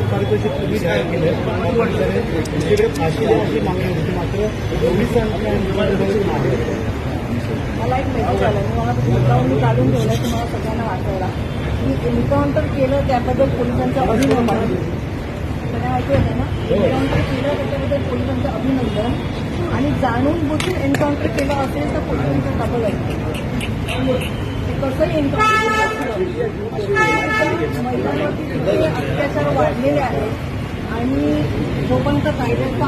जाहीर केलं पण मग म्हटलं तुमच्याकडे फाशी अशी मागणी होती मात्र. मला एक मेसेज आला मी मला मुद्दाहून मी काढून ठेवलं की मला सगळ्यांना वाचायला मी एन्काउंटर केलं त्याबद्दल पोलिसांचं अभिनंदन. सगळ्या माहिती होतं ना? एन्काउंटर केलं त्याच्याबद्दल पोलिसांचं अभिनंदन. आणि जाणून बुजून एन्काउंटर केलं असेल तर पोलिसांचं डबल आहे. कसंही एन्काउंटर अत्याचार वाढलेले आहेत आणि जोपर्यंत कायद्याचा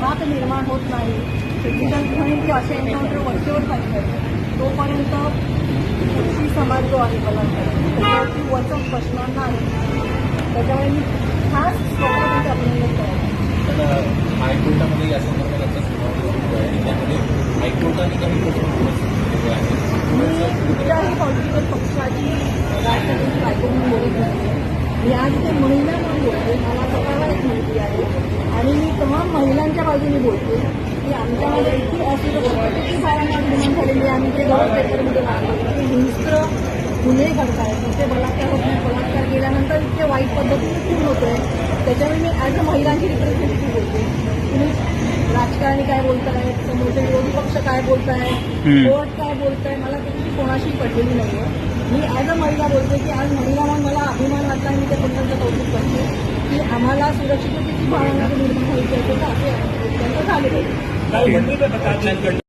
घात निर्माण होत नाही सिटीजन म्हणून की असे एन्काउंटर वरचेवर पाहिजे तोपर्यंत कृषी समाज जो आहे बलात्कार वचक बसणार नाही त्याच्यामुळे मी खास स्वतः अभिनंदन करतो. हायकोर्टामध्ये या संदर्भात आता सुनावणी सुरू त्यामध्ये हायकोर्टाने काही प्रश्न केले आहेत मी कुठल्याही पॉलिटिकल पक्षाची राजकारणाची बायको म्हणून बोलत नाही मी आज ते महिला म्हणून बोलते मला स्वतःला एक आहे. आणि मी तमाम महिलांच्या बाजूने बोलते की आमच्यामध्ये इतकी असुरक्षा किती निर्माण झालेली आम्ही ते मागतो हिंस्त्र गुन्हे तिथे बलात्कार होत नाही. बलात्कार केल्यानंतर इतके वाईट पद्धतीने खून होतोय. त्याच्यामुळे मी ॲज अ महिलांची रिप्रेझेंटेटिव्ह बोलतायत? समोरचे विरोधी पक्ष काय बोलतायत? कोर्ट काय बोलताय? मला त्याची कोणाशी पडलेली नाहीये. मी ॲज अ महिला बोलते की आज महिला म्हणून मला अभिमान वाटला मी त्या पुस्तकाचं कौतुक करते. की आम्हाला सुरक्षिततेची भावना निर्माण व्हायची असेल तर असे त्यांचं झालेलं आहे. मंदिर प्रकारच्या